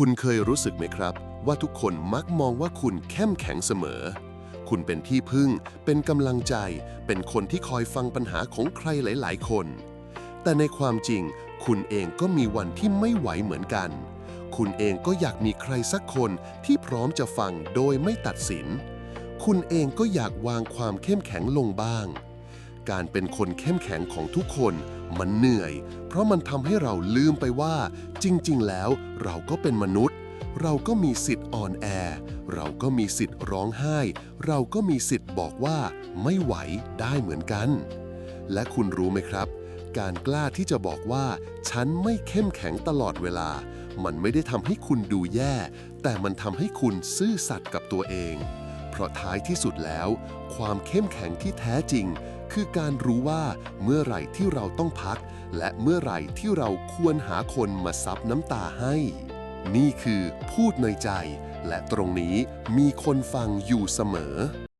คุณเคยรู้สึกไหมครับ ว่าทุกคนมักมองว่าคุณเข้มแข็งเสมอ คุณเป็นที่พึ่ง เป็นกำลังใจ เป็นคนที่คอยฟังปัญหาของใครหลาย ๆ คน แต่ในความจริง คุณเองก็มีวันที่ไม่ไหวเหมือนกัน คุณเองก็อยากมีใครสักคนที่พร้อมจะฟังโดยไม่ตัดสิน คุณเองก็อยากวางความเข้มแข็งลงบ้าง การเป็นคนเข้มแข็งของทุกคนมันเหนื่อย เพราะมันทำให้เราลืมไปว่า จริง ๆ แล้วเราก็เป็นมนุษย์ เราก็มีสิทธิ์อ่อนแอ เราก็มีสิทธิ์ร้องไห้ เราก็มีสิทธิ์บอกว่า ไม่ไหวได้เหมือนกัน และคุณรู้ไหมครับ การกล้าที่จะบอกว่า ฉันไม่เข้มแข็งตลอดเวลา มันไม่ได้ทำให้คุณดูแย่ แต่มันทำให้คุณซื่อสัตย์กับตัวเอง เพราะท้ายที่สุดแล้ว ความเข้มแข็งที่แท้จริง คือการรู้ว่าเมื่อไหร่ที่เราต้องพัก และเมื่อไหร่ที่เราควรหาคนมาซับน้ำตาให้ นี่คือพูดในใจ และตรงนี้มีคนฟังอยู่เสมอ